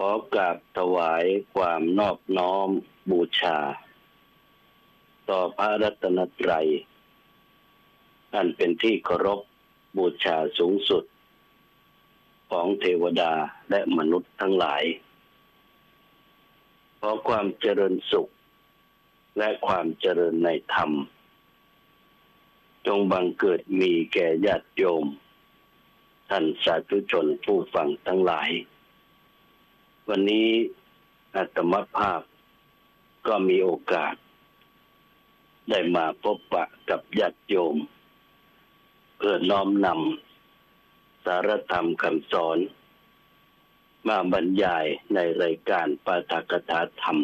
ขอกราบถวายความนอบน้อมบูชา ต่อพระรัตนตรัยอันเป็นที่เคารพบูชาสูงสุด ของเทวดาและมนุษย์ทั้งหลายขอความเจริญสุข และความเจริญในธรรม จงบังเกิดมีแก่ญาติโยม ท่านสาธุชนผู้ฟังทั้งหลาย วันนี้อาตมภาพก็มีโอกาส ได้มาพบปะกับญาติโยม เพื่อน้อมนำสารธรรมคำสอน มาบรรยายในรายการปาฐกถาธรรม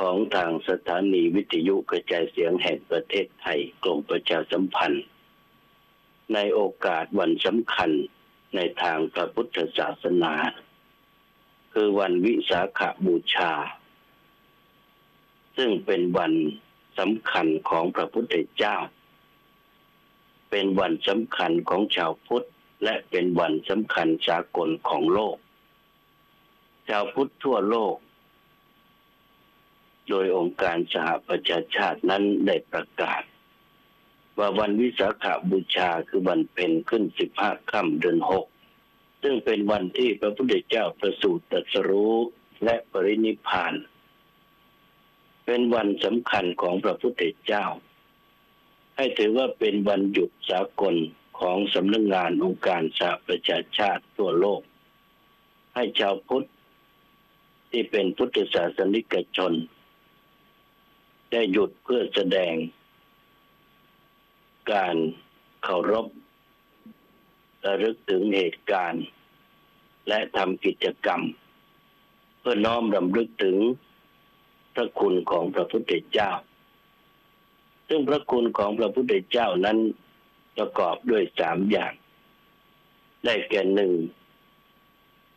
ของทางสถานีวิทยุกระจายเสียงแห่งประเทศไทยกรมประชาสัมพันธ์ ในโอกาสวันสำคัญในทางพระพุทธศาสนา คือวันวิสาขบูชา ซึ่งเป็นวันสำคัญของพระพุทธเจ้า เป็นวันสำคัญของชาวพุทธและเป็นวันสำคัญสากลของโลก ชาวพุทธทั่วโลก โดยองค์การสหประชาชาตินั้นได้ประกาศ ว่าวันวิสาขบูชาคือวันเพ็ญขึ้นสิบห้าค่ำเดือนหก ซึ่งเป็นวันที่พระพุทธเจ้าประสูติตรัสรู้และปรินิพพาน เป็นวันสำคัญของพระพุทธเจ้า ให้ถือว่าเป็นวันหยุดสากลของสำนักงงานองค์การสหประชาชาติทั่วโลก ให้ชาวพุทธ ที่เป็นพุทธศาสนิกชน ได้หยุดเพื่อแสดง การเคารพ ระลึกถึงเหตุการณ์ และทำกิจกรรม เพื่อน้อมรำลึกถึงพระคุณของพระพุทธเจ้า ซึ่งพระคุณของพระพุทธเจ้านั้นประกอบด้วยสามอย่าง ได้แก่หนึ่ง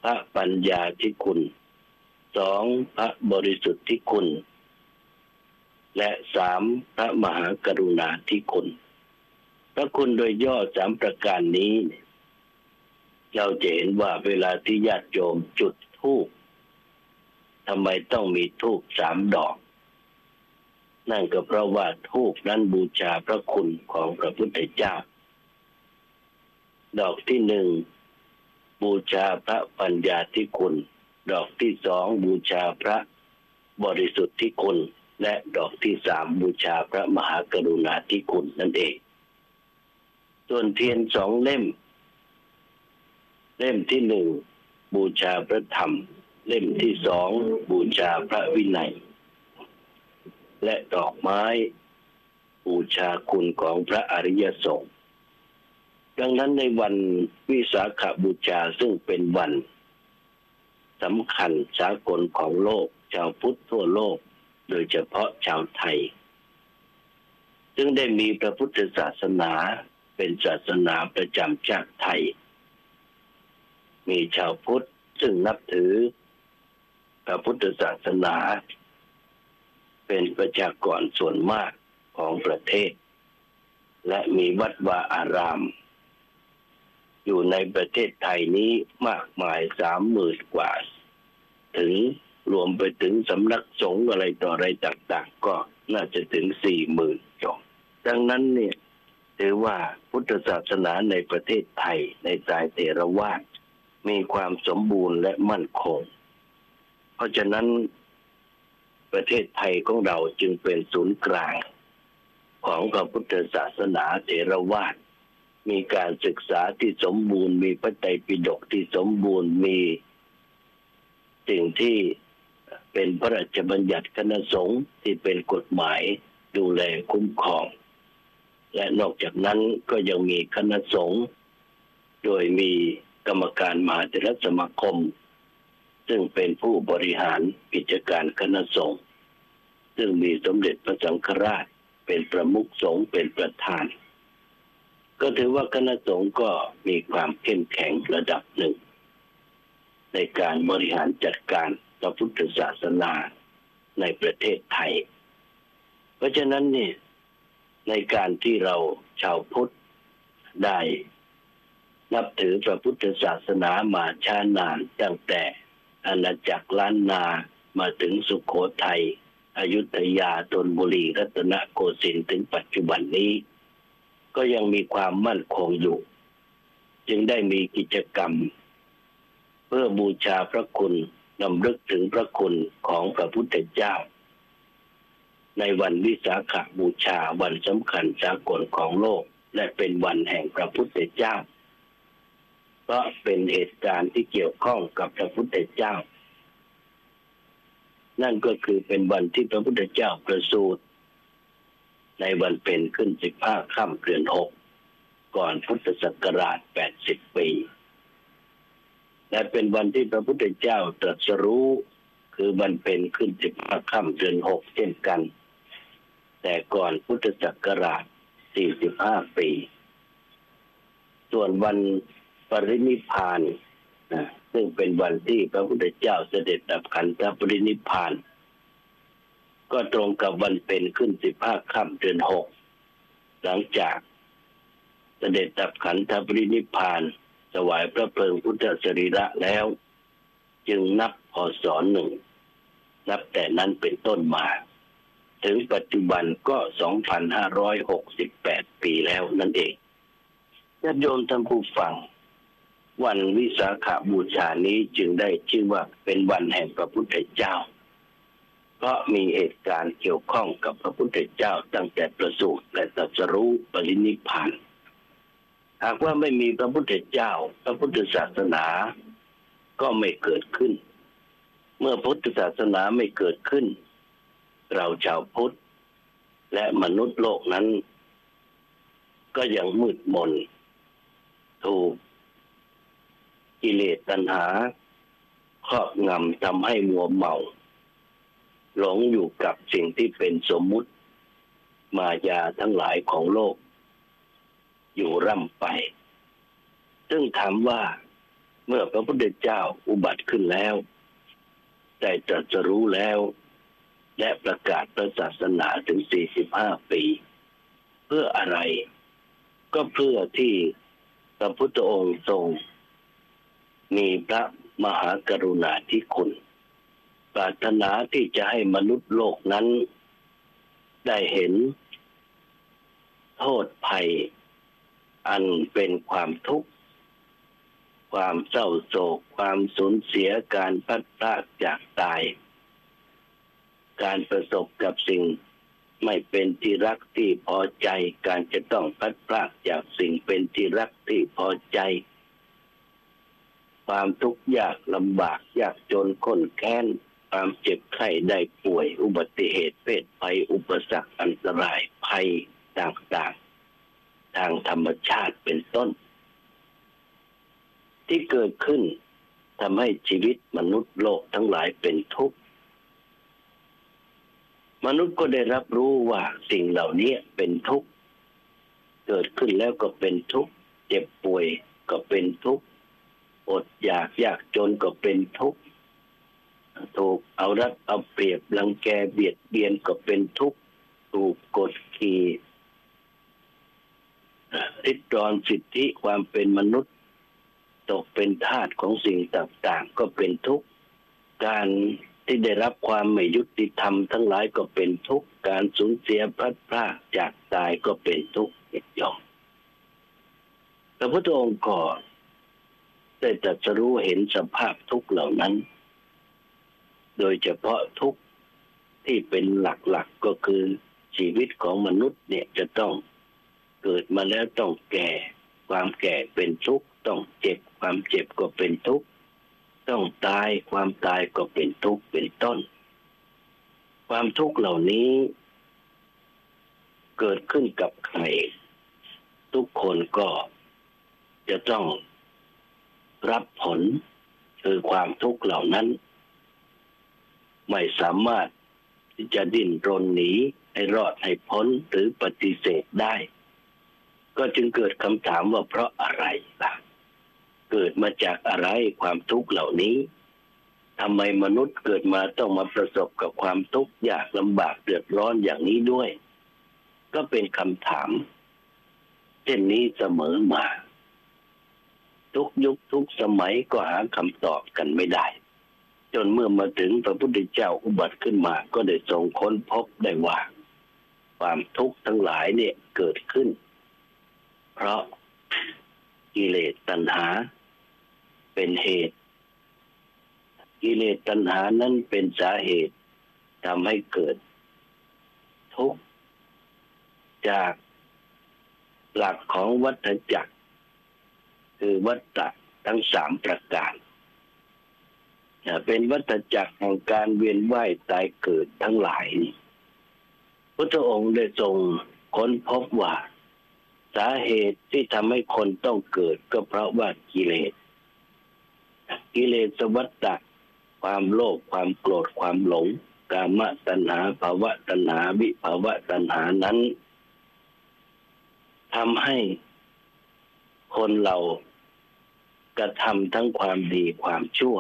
พระปัญญาที่คุณสองพระบริสุทธิ์ที่คุณ และสามพระมหากรุณาที่คุณ พระคุณโดยย่อสามประการนี้ เราจะเห็นว่าเวลาที่ญาติโยมจุดธูปทำไมต้องมีธูปสามดอก นั่นก็เพราะว่าธูปนั้นบูชาพระคุณของพระพุทธเจ้า ดอกที่หนึ่งบูชาพระปัญญาที่คุณ ดอกที่สองบูชาพระบริสุทธิ์ที่คุณ และดอกที่สามบูชาพระมหากรุณาธิคุณนั่นเอง ส่วนเทียนสองเล่ม เล่มที่หนึ่งบูชาพระธรรม เล่มที่สองบูชาพระวินัย และดอกไม้ บูชาคุณของพระอริยสงฆ์ดังนั้นในวันวิสาขบูชาซึ่งเป็นวันสำคัญสากลของโลก ชาวพุทธทั่วโลก โดยเฉพาะชาวไทย ซึ่งได้มีพระพุทธศาสนาเป็นศาสนาประจำชาติไทย มีชาวพุทธซึ่งนับถือพระพุทธศาสนา เป็นประชากรส่วนมากของประเทศ และมีวัดวาอาราม อยู่ในประเทศไทยนี้มากมายสามหมื่นกว่า ถึงรวมไปถึงสำนักสงฆ์อะไรต่ออะไรต่างๆ ก็น่าจะถึงสี่หมื่นจบดังนั้นเนี่ยถือว่าพุทธศาสนาในประเทศไทยในสายเทรวาส มีความสมบูรณ์และมั่นคง เพราะฉะนั้นประเทศไทยของเราจึงเป็นศูนย์กลาง ของพระพุทธศาสนาเทรวาสมีการศึกษาที่สมบูรณ์ มีพระไตรปิฎกที่สมบูรณ์มีสิ่งที่เป็นพระราชบัญญัติคณะสงฆ์ที่เป็นกฎหมายดูแลคุ้มครอง และนอกจากนั้นก็ยังมีคณะสงฆ์โดยมี กรรมการมหาเถรสมาคม ซึ่งเป็นผู้บริหารกิจการคณะสงฆ์ซึ่งมีสมเด็จพระสังฆราชเป็นประมุขสงฆ์เป็นประธาน ก็ถือว่าคณะสงฆ์ก็มีความเข้มแข็งระดับหนึ่ง ในการบริหารจัดการพระพุทธศาสนาในประเทศไทย เพราะฉะนั้นนี่ในการที่เราชาวพุทธได้ นับถือพระพุทธศาสนามาช้านานตั้งแต่อาณาจักรล้านนามาถึงสุขโขทัยอยุธยาธนบุรีรัตนโกสินทร์ถึงปัจจุบันนี้ ก็ยังมีความมั่นคงอยู่ จึงได้มีกิจกรรม เพื่อบูชาพระคุณนำลึกถึงพระคุณของพระพุทธเจ้า ในวันวิสาขบูชาวันสำคัญสากลของโลก และเป็นวันแห่งพระพุทธเจ้า เพราะเป็นเหตุการณ์ที่เกี่ยวข้องกับพระพุทธเจ้า นั่นก็คือเป็นวันที่พระพุทธเจ้าประสูติในวันเป็นขึ้นสิบห้าค่ำเดือนหกก่อนพุทธศักราชแปดสิบปี และเป็นวันที่พระพุทธเจ้าตรัสรู้คือวันเป็นขึ้นสิบห้าค่ำเดือนหกเช่นกัน แต่ก่อนพุทธศักราชสี่สิบห้าปี ส่วนวัน ปรินิพานนะซึ่งเป็นวันที่พระพุทธเจ้าเสด็จดับขันธปรินิพาน ก็ตรงกับวันเป็นขึ้นสิบห้าค่ำเดือนหกหลังจากเสด็จดับขันธปรินิพพานถวายพระเพลิงพุทธสรีระแล้ว จึงนับพศหนึ่งนับแต่นั้นเป็นต้นมา ถึงปัจจุบันก็ 2,568 ปีแล้วนั่นเองญาติโยมท่านผู้ฟัง วันวิสาขาบูชานี้จึงได้ชื่อว่าเป็นวันแห่งพระพุทธเจ้า เพราะมีเหตุการณ์เกี่ยวข้องกับพระพุทธเจ้าตั้งแต่ประสูติและตรัสรู้ปรินิพพานหากว่าไม่มีพระพุทธเจ้า พระพุทธศาสนาก็ไม่เกิดขึ้น เมื่อพุทธศาสนาไม่เกิดขึ้น เราชาวพุทธและมนุษย์โลกนั้น ก็ยังมืดมนถูก กิเลสตัณหา ครอบงำทำให้มัวเมา หลงอยู่กับสิ่งที่เป็นสมมุติ มายาทั้งหลายของโลก อยู่ร่ำไป ซึ่งถามว่าเมื่อพระพุทธเจ้าอุบัติขึ้นแล้ว ได้ตรัสรู้แล้ว และประกาศพระศาสนาถึง 45 ปี เพื่ออะไร ก็เพื่อที่พระพุทธองค์ทรง มีพระมหากรุณาธิคุณ ปรารถนาที่จะให้มนุษย์โลกนั้น ได้เห็น โทษภัย อันเป็นความทุกข์ ความเศร้าโศก ความสูญเสียการพัดพลาดจากตาย การประสบกับสิ่งไม่เป็นที่รักที่พอใจ การจะต้องพัดพลาดจากสิ่งเป็นที่รักที่พอใจ ความทุกข์ยากลำบากยากจนข้นแค้นความเจ็บไข้ได้ป่วย อุบัติเหตุเพศภัยอุปสรรคอันตรายภัยต่างๆ ทางธรรมชาติเป็นต้น ที่เกิดขึ้นทำให้ชีวิตมนุษย์โลกทั้งหลายเป็นทุกข์ มนุษย์ก็ได้รับรู้ว่าสิ่งเหล่านี้เป็นทุกข์ เกิดขึ้นแล้วก็เป็นทุกข์ เจ็บป่วยก็เป็นทุกข์ อดอยากยากจนก็เป็นทุกข์ถูกเอารัดเอาเปรียบรังแกเบียดเบียนก็เป็นทุกข์ถูกกดขี่ริดรอนสิทธิความเป็นมนุษย์ ตกเป็นทาสของสิ่งต่างๆ ก็เป็นทุกข์การที่ได้รับความไม่ยุติธรรมทั้งหลายก็เป็นทุกข์การสูญเสียพลัดพรากจากตายก็เป็นทุกข์ยอมพระพุทธองค์ก็ ได้ตรัสรู้เห็นสภาพทุกเหล่านั้น โดยเฉพาะทุกที่เป็นหลักๆก็คือชีวิตของมนุษย์เนี่ยจะต้องเกิดมาแล้วต้องแก่ ความแก่เป็นทุกข์ต้องเจ็บ ความเจ็บก็เป็นทุกข์ต้องตายความตายก็เป็นทุกข์เป็นต้น ความทุกข์เหล่านี้ เกิดขึ้นกับใคร ทุกคนก็จะต้อง รับผลคือความทุกข์เหล่านั้น ไม่สามารถที่จะดิ้นรนหนีให้รอดให้พ้นหรือปฏิเสธได้ ก็จึงเกิดคำถามว่าเพราะอะไรล่ะ เกิดมาจากอะไรความทุกข์เหล่านี้ทำไมมนุษย์เกิดมาต้องมาประสบกับความทุกข์ยากลำบากเดือดร้อนอย่างนี้ด้วย ก็เป็นคำถามเช่นนี้เสมอมา ทุกยุคทุกสมัยก็หาคำตอบกันไม่ได้ จนเมื่อมาถึงพระพุทธเจ้าอุบัติขึ้นมา ก็ได้ทรงค้นพบได้ว่า ความทุกข์ทั้งหลายเนี่ยเกิดขึ้น เพราะกิเลสตัณหา เป็นเหตุ กิเลสตัณหานั้นเป็นสาเหตุทำให้เกิด ทุกข์จากหลักของวัฏจักร คือวัฏฏะทั้งสามประการ เป็นวัฏจักรของการเวียนว่ายตายเกิดทั้งหลายนี่พระองค์ได้ทรงค้นพบว่า สาเหตุที่ทำให้คนต้องเกิดก็เพราะว่ากิเลส กิเลสวัฏฏะความโลภความโกรธความหลง กามตัณหาภาวะตัณหาวิภาวะตัณหานั้นทำให้ คนเรากระทำทั้งความดีความชั่ว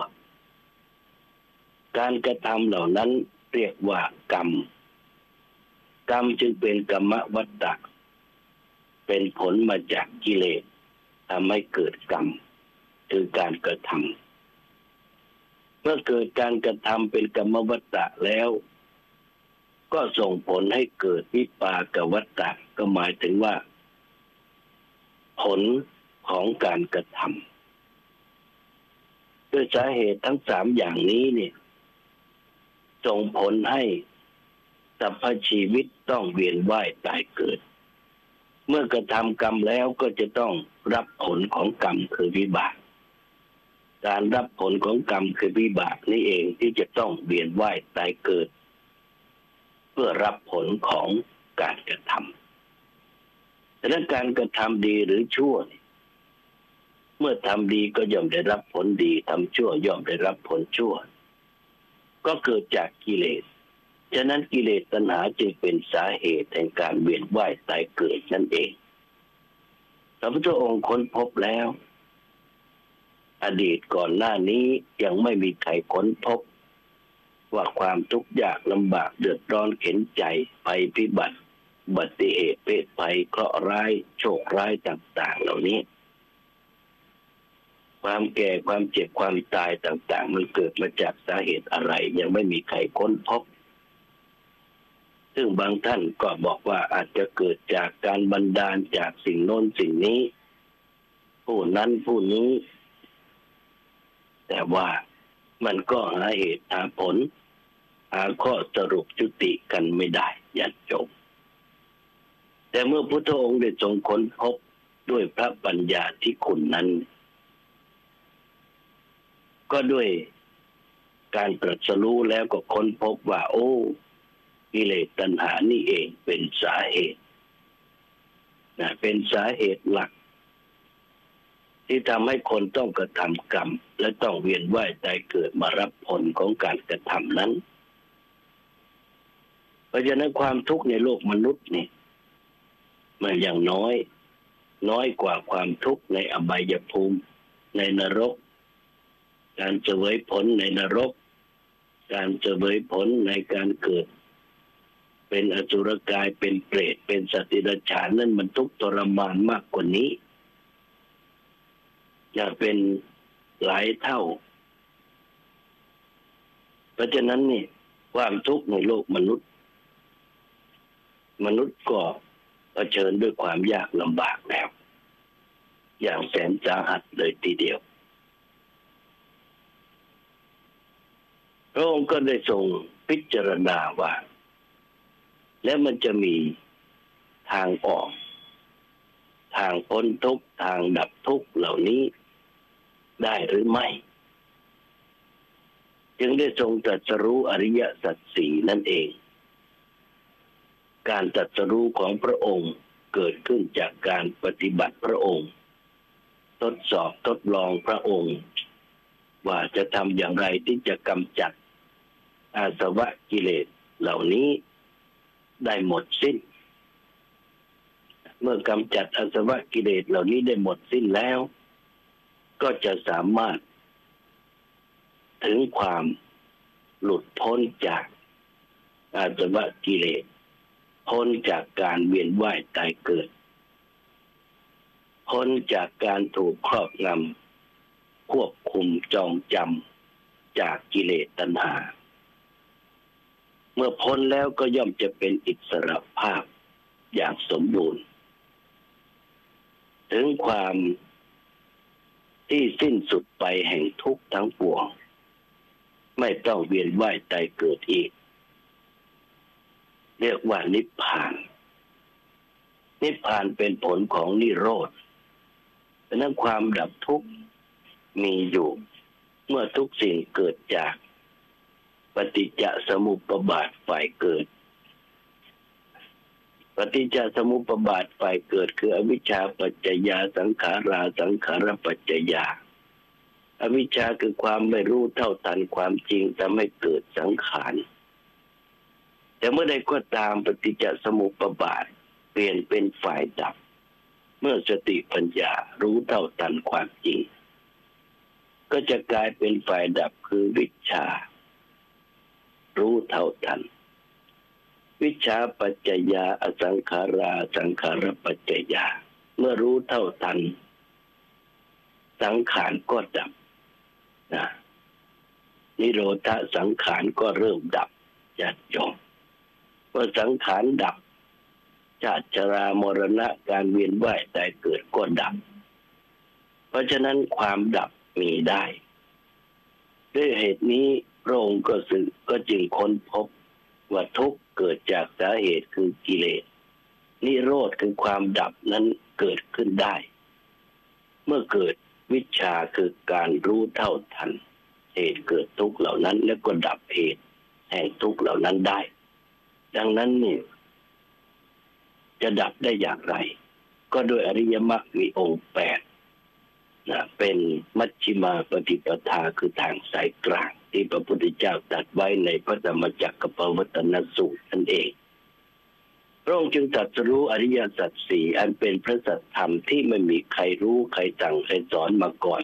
การกระทำเหล่านั้นเรียกว่ากรรม กรรมจึงเป็นกรรมวัฏฏะเป็นผลมาจากกิเลสทำให้เกิดกรรม คือการกระทำเมื่อเกิดการกระทำเป็นกรรมวัฏฏะแล้ว ก็ส่งผลให้เกิดวิปากวัฏฏะก็หมายถึงว่า ผล ของการกระทำด้วยสาเหตุทั้งสามอย่างนี้เนี่ยส่งผลให้สรรพชีวิตต้องเวียนว่ายตายเกิด เมื่อกระทำกรรมแล้วก็จะต้องรับผลของกรรมคือวิบาก การรับผลของกรรมคือวิบากนี่เองที่จะต้องเวียนว่ายตายเกิด เพื่อรับผลของการกระทำดังนั้นการกระทำดีหรือชั่ว เมื่อทำดีก็ย่อมได้รับผลดีทำชั่วย่อมได้รับผลชั่ว ก็เกิดจากกิเลส ฉะนั้นกิเลสตัณหาจึงเป็นสาเหตุแห่งการเวียนว่ายตายเกิดนั่นเอง พระพุทธองค์ค้นพบแล้ว อดีตก่อนหน้านี้ยังไม่มีใครค้นพบ ว่าความทุกข์ยากลำบากเดือดร้อนเข็นใจไปพิบัติบัติเหตุเพศภัยเคราะห์ร้ายโชคร้ายต่าง ๆ เหล่านี้ ความแก่ความเจ็บความตายต่าง ๆ มันเกิดมาจากสาเหตุอะไร ยังไม่มีใครค้นพบ ซึ่งบางท่านก็บอกว่าอาจจะเกิดจากการบันดาลจากสิ่งโน้นสิ่งนี้ ผู้นั้นผู้นี้ แต่ว่ามันก็หาเหตุหาผล หาข้อสรุปจุติกันไม่ได้ยันจบ แต่เมื่อพุทธองค์ได้ทรงค้นพบด้วยพระปัญญาที่คุณนั้น ก็ด้วยการตรัสรู้แล้วก็ค้นพบว่า โอ้กิเลสตัณหานี่เองเป็นสาเหตุนะเป็นสาเหตุหลัก ที่ทำให้คนต้องกระทำกรรม และต้องเวียนว่ายตายเกิดมารับผลของการกระทำนั้น เพราะฉะนั้นความทุกข์ในโลกมนุษย์นี่มันอย่างน้อย น้อยกว่าความทุกข์ในอบายภูมิ ในนรก การเสวยผลในนรก การเสวยผลในการเกิด เป็นอสุรกายเป็นเปรตเป็นสติรฉานนั่นมันทุกข์ทรมานมากกว่านี้จะเป็นหลายเท่า เพราะฉะนั้นนี่ความทุกข์ในโลกมนุษย์ มนุษย์ก็ผชิญด้วยความยากลำบากแล้ว อย่างแสนสาหัสเลยทีเดียว พระองค์ก็ได้ทรงพิจารณาว่า แล้วมันจะมีทางออก ทางพ้นทุกทางดับทุกเหล่านี้ได้หรือไม่ จึงได้ทรงตรัสรู้อริยสัจสี่นั่นเอง การตัสรู้ของพระองค์เกิดขึ้นจากการปฏิบัติพระองค์ ทดสอบทดลองพระองค์ ว่าจะทำอย่างไรที่จะกำจัด อาสวะกิเลสเหล่านี้ได้หมดสิ้น เมื่อกำจัดอาสวะกิเลสเหล่านี้ได้หมดสิ้นแล้ว ก็จะสามารถ ถึงความหลุดพ้นจากอาสวะกิเลส พ้นจากการเวียนว่ายตายเกิด พ้นจากการถูกครอบงำควบคุมจองจำจากกิเลสตัณหา เมื่อพ้นแล้วก็ย่อมจะเป็นอิสระภาพอย่างสมบูรณ์ ถึงความที่สิ้นสุดไปแห่งทุกข์ทั้งปวง ไม่ต้องเวียนว่ายตายเกิดอีก เรียกว่านิพพาน นิพพานเป็นผลของนิโรธดังนั้นความดับทุกข์มีอยู่ เมื่อทุกสิ่งเกิดจาก ปฏิจจสมุปบาทฝ่ายเกิด ปฏิจจสมุปบาทฝ่ายเกิด คืออวิชชาปัจจยาสังขาราสังขารปัจจยา อวิชชาคือความไม่รู้เท่าทันความจริงทำให้เกิดสังขาร แต่เมื่อใดก็ตามปฏิจจสมุปบาทเปลี่ยนเป็นฝ่ายดับ เมื่อสติปัญญารู้เท่าทันความจริง ก็จะกลายเป็นฝ่ายดับคือวิชา รู้เท่าทัน วิชาปัจจยาอสังขาราสังขารปัจจยา เมื่อรู้เท่าทัน สังขารก็ดับนะนิโรธสังขารก็เริ่มดับจัดจบเมื่อสังขารดับชาติชรามรณะการเวียนว่ายตายเกิดก็ดับ เพราะฉะนั้นความดับมีได้ ด้วยเหตุนี้ ระองค์ก็สึกก็จึงค้นพบว่าทุกข์เกิดจากสาเหตุคือกิเลสนิโรธคือความดับนั้นเกิดขึ้นได้ เมื่อเกิดวิชาคือการรู้เท่าทัน เหตุเกิดทุกข์เหล่านั้น แล้วก็ดับเหตุแห่งทุกข์เหล่านั้นได้ ดังนั้นนี่จะดับได้อย่างไร ก็โดยอริยมรรคมีองค์แปด นะเป็นมัชฌิมาปฏิปทาคือทางสายกลาง ที่พระพุทธเจ้าตรัสไว้ในพระธรรมจักรปวัตนสูตรนั่นเองพระองค์จึงตรัสรู้อริยสัจสี่อันเป็นพระสัจธรรมที่ไม่มีใครรู้ใครสั่งใครสอนมาก่อน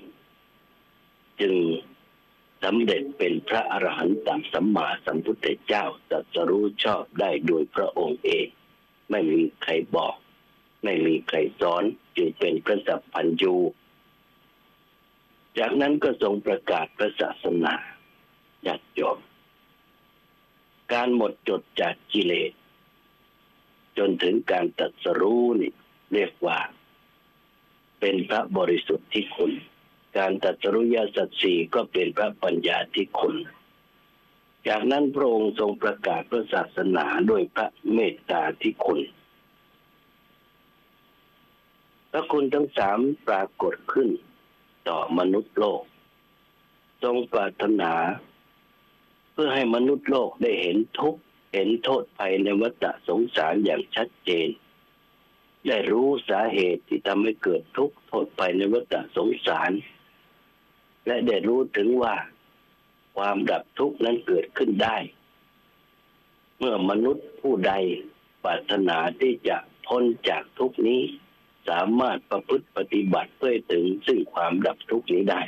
จึงสำเร็จเป็นพระอรหันตสัมมาสัมพุทธเจ้าตรัสรู้ชอบได้โดยพระองค์เอง ไม่มีใครบอก ไม่มีใครสอน จึงเป็นพระสัพพัญญู จากนั้นก็ทรงประกาศพระศาสนายัดยมการหมดจดจากกิเลส จนถึงการตัดสรู้นี่เรียกว่า เป็นพระบริสุทธิ์ที่คุณ การตัดสรุญาสัตสีก็เป็นพระปัญญาที่คุณ จากนั้นพระองค์ทรงประกาศพระศาสนาด้วยพระเมตตาที่คุณพระคุณทั้งสามปรากฏขึ้น ต่อมนุษย์โลก ทรงปรารถนา เพื่อให้มนุษย์โลกได้เห็นทุกข์เห็นโทษภัยในวัฏสงสารอย่างชัดเจน ได้รู้สาเหตุที่ทำให้เกิดทุกข์โทษภัยในวัฏสงสาร และได้รู้ถึงว่า ความดับทุกข์นั้นเกิดขึ้นได้ เมื่อมนุษย์ผู้ใดปรารถนาที่จะพ้นจากทุกนี้ สามารถประพฤติปฏิบัติเพื่อถึงซึ่งความดับทุกข์นี้ได้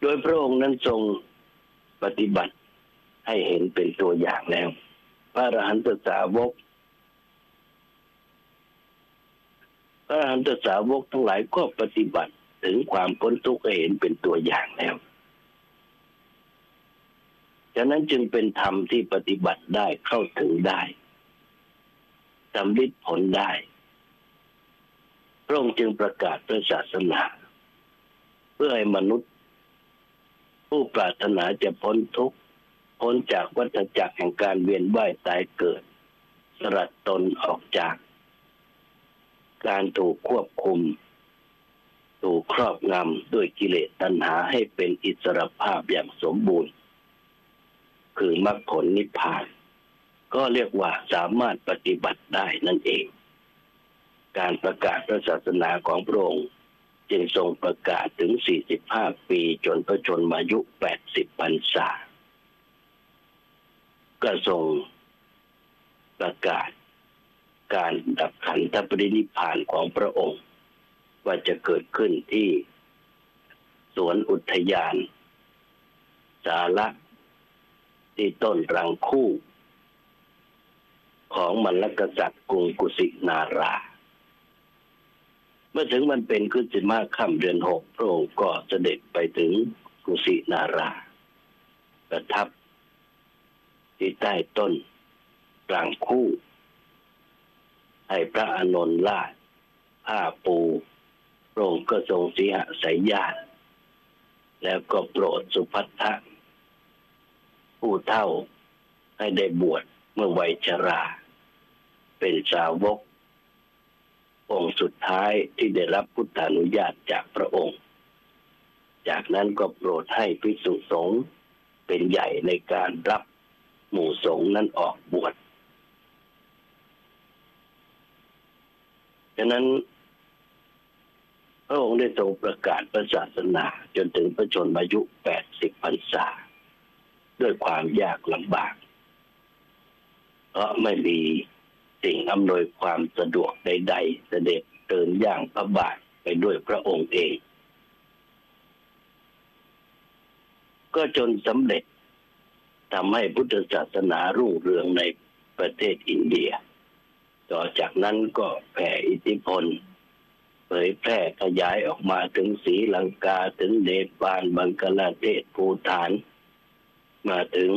โดยพระองค์นั้นทรงปฏิบัติให้เห็นเป็นตัวอย่างแล้ว พระอรหันตสาวก พระอรหันตสาวกทั้งหลายก็ปฏิบัติถึงความพ้นทุกข์ให้เห็นเป็นตัวอย่างแล้วฉะนั้นจึงเป็นธรรมที่ปฏิบัติได้เข้าถึงได้สำลิดผลได้ พระองค์จึงประกาศพระศาสนา เพื่อให้มนุษย์ ผู้ปรารถนาจะพ้นทุกข์พ้นจากวัฏจักรแห่งการเวียนว่ายตายเกิด สลัดตนออกจาก การถูกควบคุม ถูกครอบงำด้วยกิเลสตัณหาให้เป็นอิสรภาพอย่างสมบูรณ์ คือมรรคผลนิพพาน ก็เรียกว่าสามารถปฏิบัติได้นั่นเอง การประกาศพระศาสนาของพระองค์จึงทรงประกาศถึง 45 ปีจนพระชนมายุ 80 พรรษา ก็ทรงประกาศการดับขันธปรินิพานของพระองค์ ว่าจะเกิดขึ้นที่ สวนอุทยาน สาระที่ต้นรังคู่ ของมรรคษัตริย์กรุงกุสินารา เมื่อถึงมันเป็นขึ้นสิมาค่ำเดือนหกพระองค์ก็เสด็จไปถึงกุสินารา ประทับ ที่ใต้ต้นรังคู่ ให้พระอานนท์ลาดผ้าปูพระองค์ก็ทรงสีหสายญาติแล้วก็โปรดสุพัทธะผู้เท่าให้ได้บวชเมื่อวัยชรา เป็นสาวก องค์สุดท้ายที่ได้รับพุทธานุญาตจากพระองค์ จากนั้นก็โปรดให้ภิกษุสงฆ์เป็นใหญ่ในการรับหมู่สงฆ์นั้นออกบวชฉะนั้นพระองค์ได้ทรงประกาศพระศาสนาจนถึงพระชนมายุ 80พรรษา ด้วยความยากลำบาก เพราะไม่มี สิ่งอำนวยความสะดวกใด ๆ เสด็จเดินย่างพระบาทไปด้วยพระองค์เอง ก็จนสำเร็จทำให้พุทธศาสนารุ่งเรืองในประเทศอินเดีย ต่อจากนั้นก็แผ่อิทธิพลเผยแพร่ขยายออกมาถึงศรีลังกาถึงเนปาลบังกลาเทศภูฐาน มาถึง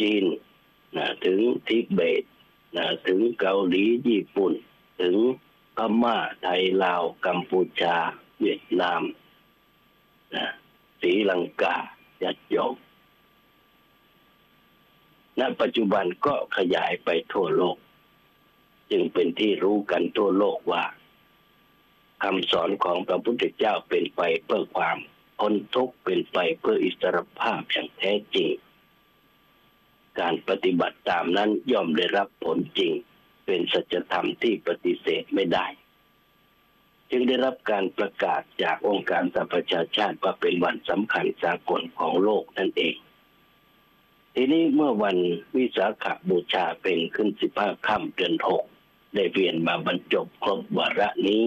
จีน นะถึงทิเบตนะถึงเกาหลีญี่ปุ่น ถึงพม่าไทยลาวกัมพูชา เวียดนามนะศรีลังกายัดยมณปัจจุบันก็ขยายไปทั่วโลก จึงเป็นที่รู้กันทั่วโลกว่าคำสอนของพระพุทธเจ้าเป็นไปเพื่อความพ้นทุกข์เป็นไปเพื่ออิสรภาพอย่างแท้จริง การปฏิบัติตามนั้นย่อมได้รับผลจริง เป็นสัจธรรมที่ปฏิเสธไม่ได้ จึงได้รับการประกาศจากองค์การสหประชาชาติว่าเป็นวันสำคัญสากลของโลกนั่นเอง ทีนี้เมื่อวันวิสาขบูชาเป็นขึ้นสิบห้าค่ำเดือนหกได้เวียนมาบรรจบครบวาระนี้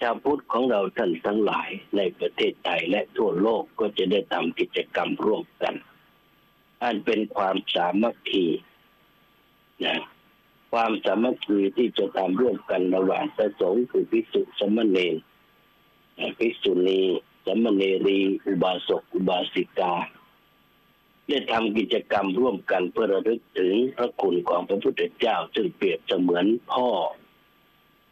ชาวพุทธของเราท่านทั้งหลายในประเทศไทยและทั่วโลกก็จะได้ทำกิจกรรมร่วมกัน อันเป็นความสามัคคีนะความสามัคคีที่จะทำร่วมกันระหว่างพระสงฆ์คือภิกษุสมณเณรภิกษุณีสมณเณรีอุบาสกอุบาสิกาได้ทำกิจกรรมร่วมกันเพื่อระลึกถึงพระคุณของพระพุทธเจ้า ซึ่งเปรียบเสมือนพ่อ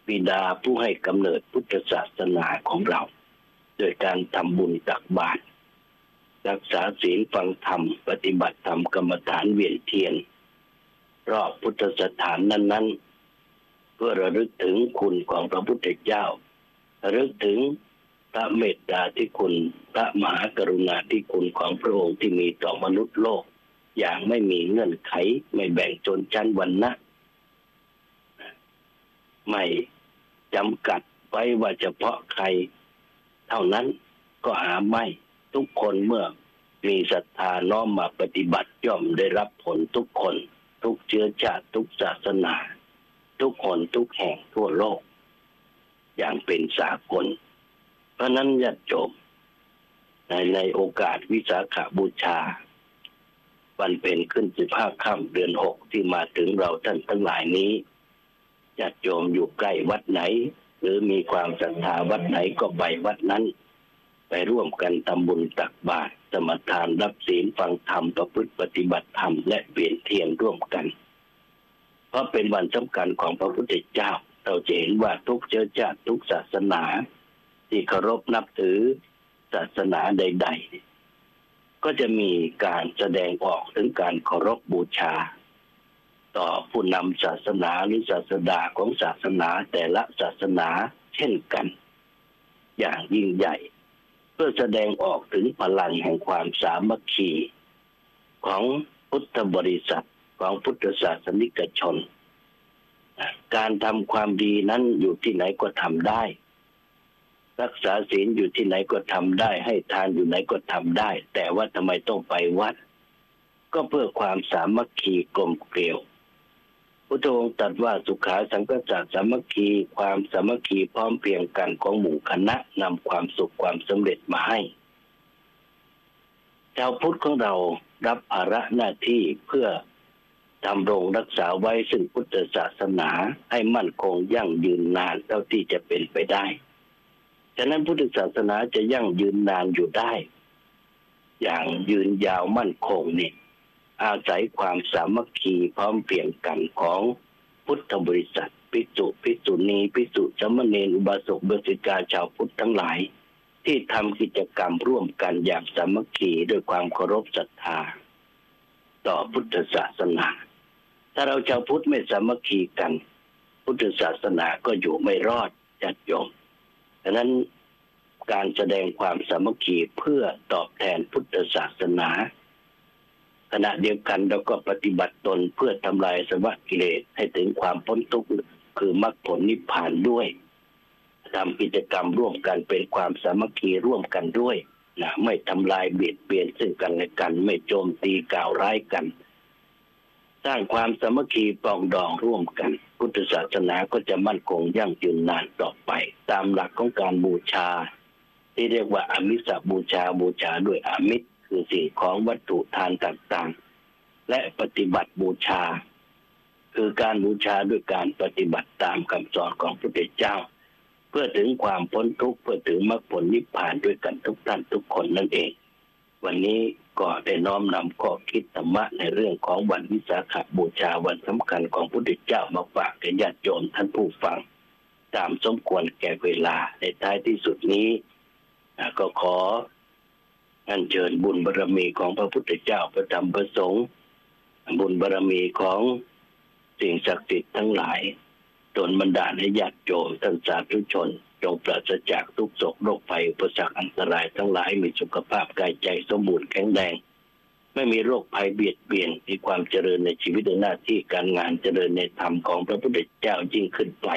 บิดาผู้ให้กำเนิดพุทธศาสนาของเรา โดยการทำบุญตักบาตร รักษาศีลฟังธรรม ปฏิบัติธรรมกรรมฐานเวียนเทียน รอบพุทธสถานนั้น ๆ เพื่อระลึกถึงคุณของพระพุทธเจ้าระลึกถึงพระเมตตาที่คุณพระมหากรุณาที่คุณของพระองค์ที่มีต่อมนุษย์โลก อย่างไม่มีเงื่อนไข ไม่แบ่งชนชั้นวรรณะไม่จำกัดไว้ว่าเฉพาะใคร เท่านั้นก็หาไม่ ทุกคนเมื่อมีศรัทธาน้อมมาปฏิบัติย่อมได้รับผลทุกคน ทุกเชื้อชาติทุกศาสนา ทุกคนทุกแห่งทั่วโลก อย่างเป็นสากล เพราะนั้นญาติโยมในในโอกาสวิสาขาบูชา วันเป็นขึ้นสิบห้าค่ำเดือนหกที่มาถึงเราท่านทั้งหลายนี้ญาติโยมอยู่ใกล้วัดไหน หรือมีความศรัทธาวัดไหนก็ไปวัดนั้น ไปร่วมกันทำบุญตักบาตรสมทานรับศีลฟังธรรมประพฤติปฏิบัติธรรมและเปลี่ยนเทียนร่วมกัน เพราะเป็นวันสำคัญของพระพุทธเจ้า เราจะเห็นว่าทุกเชื้อชาติทุกศาสนา ที่เคารพนับถือศาสนาใด ๆ ก็จะมีการแสดงออกถึงการเคารพบูชา ต่อผู้นำศาสนาหรือศาสดาของศาสนาแต่ละศาสนาเช่นกัน อย่างยิ่งใหญ่ พื่อแสดงออกถึงพลังแห่งความสามัคคีของพุทธบริษัทของพุทธศาสนิกชน การทำความดีนั้นอยู่ที่ไหนก็ทำได้ รักษาศีลอยู่ที่ไหนก็ทำได้ ให้ทานอยู่ไหนก็ทำได้ แต่ว่าทำไมต้องไปวัด ก็เพื่อความสามัคคีกลมเกลียว พุทธองค์ตรัสว่าสุขาสังกษะสามัคคีความสามัคคีพร้อมเพียงกันของหมู่คณะนำความสุขความสำเร็จมาให้ชาวพุทธของเรารับภาระหน้าที่เพื่อดำรงรักษาไว้ซึ่งพุทธศาสนาให้มั่นคงยั่งยืนนานเท่าที่จะเป็นไปได้ ฉะนั้นพุทธศาสนาจะยั่งยืนนานอยู่ได้ อย่างยืนยาวมั่นคงนี่ อาศัยความสามัคคีพร้อมเพียงกันของพุทธบริษัทภิกษุภิกษุณีภิกษุสามเณรอุบาสกเบสิกาชาวพุทธทั้งหลาย ที่ทำกิจกรรมร่วมกันอย่างสามัคคีด้วยความเคารพศรัทธา ต่อพุทธศาสนา ถ้าเราชาวพุทธไม่สามัคคีกัน พุทธศาสนาก็อยู่ไม่รอดจัดโยมดังนั้นการแสดงความสามัคคีเพื่อตอบแทนพุทธศาสนา ขณะเดียวกันเราก็ปฏิบัติตนเพื่อทำลายสวะกิเลสให้ถึงความพ้นทุกข์คือมรรคผลนิพพานด้วยทำกิจกรรมร่วมกันเป็นความสามัคคีร่วมกันด้วยนะไม่ทำลายเบียดเบียนซึ่งกันและกัน ไม่โจมตีกล่าวร้ายกัน สร้างความสามัคคีปองดองร่วมกัน พุทธศาสนาก็จะมั่นคงยั่งยืนนานต่อไป ตามหลักของการบูชา ที่เรียกว่าอามิสบูชาบูชาด้วยอามิตร คือสิ่งของวัตถุทานต่างๆ และปฏิบัติบูชา คือการบูชาด้วยการปฏิบัติตามคำสอนของพระพุทธเจ้า เพื่อถึงความพ้นทุกข์เพื่อถึงมรรคผลนิพพานด้วยกันทุกท่านทุกคนนั่นเอง วันนี้ก็ได้น้อมนำข้อคิดธรรมะในเรื่องของวันวิสาขบูชาวันสำคัญของพระพุทธเจ้ามาฝากแก่ญาติโยมท่านผู้ฟัง ตามสมควรแก่เวลาในท้ายที่สุดนี้ก็ขอ อัญเชิญบุญบารรมีของพระพุทธเจ้าประธรรมประสงค์บุญบารรมีของสิ่งศักดิ์สิทธิ์ทั้งหลายตนบรรดาให้ญาติโยมท่านสาธุชน จงปราศจากทุกโศกโรคภัยอุปสรรคอันตรายทั้งหลายมีสุขภาพกายใจสมบูรณ์แข็งแรง ไม่มีโรคภัยเบียดเบียนมีความเจริญในชีวิตและหน้าที่การงานเจริญในธรรมของพระพุทธเจ้ายิ่งขึ้นไป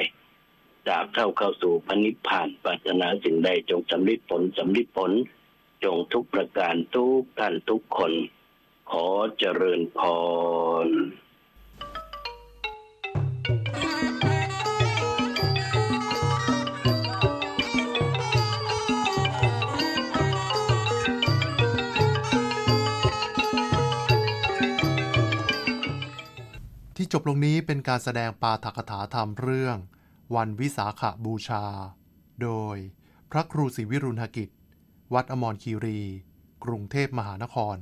ตราบเท่าเข้าสู่พระนิพพานปรารถนาสิ่งใดจงสำลิดผลสำลิดผล จงทุกประการทุกท่านทุกคน ขอเจริญพรที่จบลงนี้เป็นการแสดงปาฐกถาธรรมเรื่อง วันวิสาขบูชา โดยพระครูศรีวิรุณหกิจ วัดอมรคีรี กรุงเทพมหานคร